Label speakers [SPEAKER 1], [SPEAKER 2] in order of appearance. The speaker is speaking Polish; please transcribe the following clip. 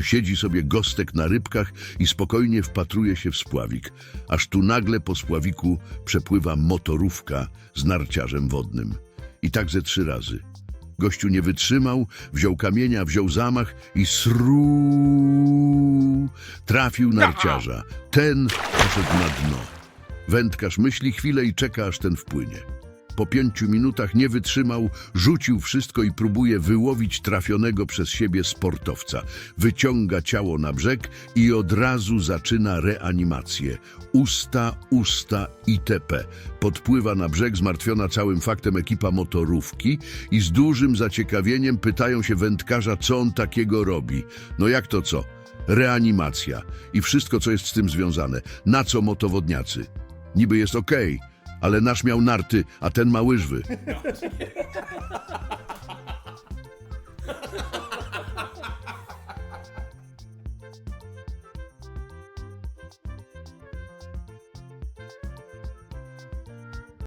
[SPEAKER 1] Siedzi sobie gostek na rybkach i spokojnie wpatruje się w spławik, aż tu nagle po spławiku przepływa motorówka z narciarzem wodnym. I tak ze trzy razy. Gościu nie wytrzymał, wziął kamienia, wziął zamach i sru trafił narciarza. Ten poszedł na dno. Wędkarz myśli chwilę i czeka, aż ten wpłynie. Po pięciu minutach nie wytrzymał, rzucił wszystko i próbuje wyłowić trafionego przez siebie sportowca. Wyciąga ciało na brzeg i od razu zaczyna reanimację. Usta, usta itp. Podpływa na brzeg zmartwiona całym faktem ekipa motorówki i z dużym zaciekawieniem pytają się wędkarza, co on takiego robi. No jak to co? Reanimacja i wszystko, co jest z tym związane. Na co motowodniacy? Niby jest okej, ale nasz miał narty, a ten ma łyżwy.